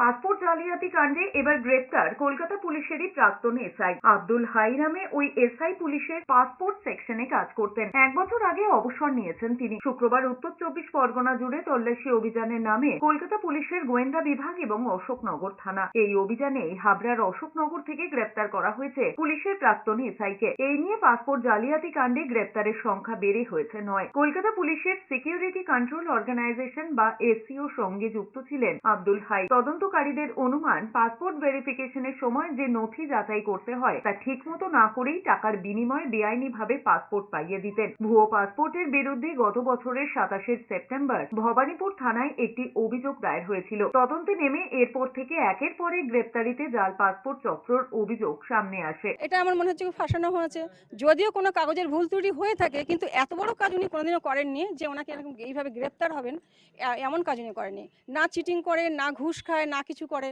Passport জালিয়াতি কাণ্ডে এবার গ্রেপ্তার কলকাতা পুলিশেরই প্রাক্তন এসআই। আব্দুল হাই নামে ওই এসআই পুলিশের পাসপোর্ট সেকশনে কাজ করতেন। এক বছর আগে অবসর নিয়েছেন তিনি। শুক্রবার উত্তর চব্বিশ পরগনা জুড়ে তল্লাশি অভিযানের নামে কলকাতা পুলিশের গোয়েন্দা বিভাগ এবং অশোকনগর থানা। এই অভিযানে হাবড়ার অশোকনগর থেকে গ্রেপ্তার করা হয়েছে পুলিশের প্রাক্তন এসআইকে। এই নিয়ে পাসপোর্ট জালিয়াতি কাণ্ডে গ্রেপ্তারের সংখ্যা বেড়ে হয়েছে নয়। কলকাতা পুলিশের সিকিউরিটি কন্ট্রোল অর্গানাইজেশন বা এসিও সঙ্গে যুক্ত ছিলেন আব্দুল হাই। তদন্তকারীদের অনুমান পাসপোর্ট ভেরিফিকেশনের সময় যে নথি যাচাই করতে হয়, তা ঠিকমতো না করেই টাকার বিনিময়ে বেআইনিভাবে পাসপোর্ট পাইয়ে দিতেন। ভুয়ো পাসপোর্টের বিরুদ্ধে গত বছরের সাতাশে সেপ্টেম্বর ভবানীপুর থানায় একটি অভিযোগ দায়ের হয়েছিল। তদন্তে নেমে এরপর থেকে একের পর গ্রেপ্তারিতে জাল পাসপোর্ট চক্রর অভিযোগ সামনে আসে। এটা আমার মনে হচ্ছে ফাঁসানো হয়েছে। যদিও কোনো কাগজের ভুল ত্রুটি হয়ে থাকে, কিন্তু এত বড় কাজ উনি কোনোদিনও করেননি যে ওনাকে এরকম এইভাবে গ্রেপ্তার হবেন এমন কাজ উনি করেননি। না চিটিং করে, না ঘুষ খায় না কিছু করে।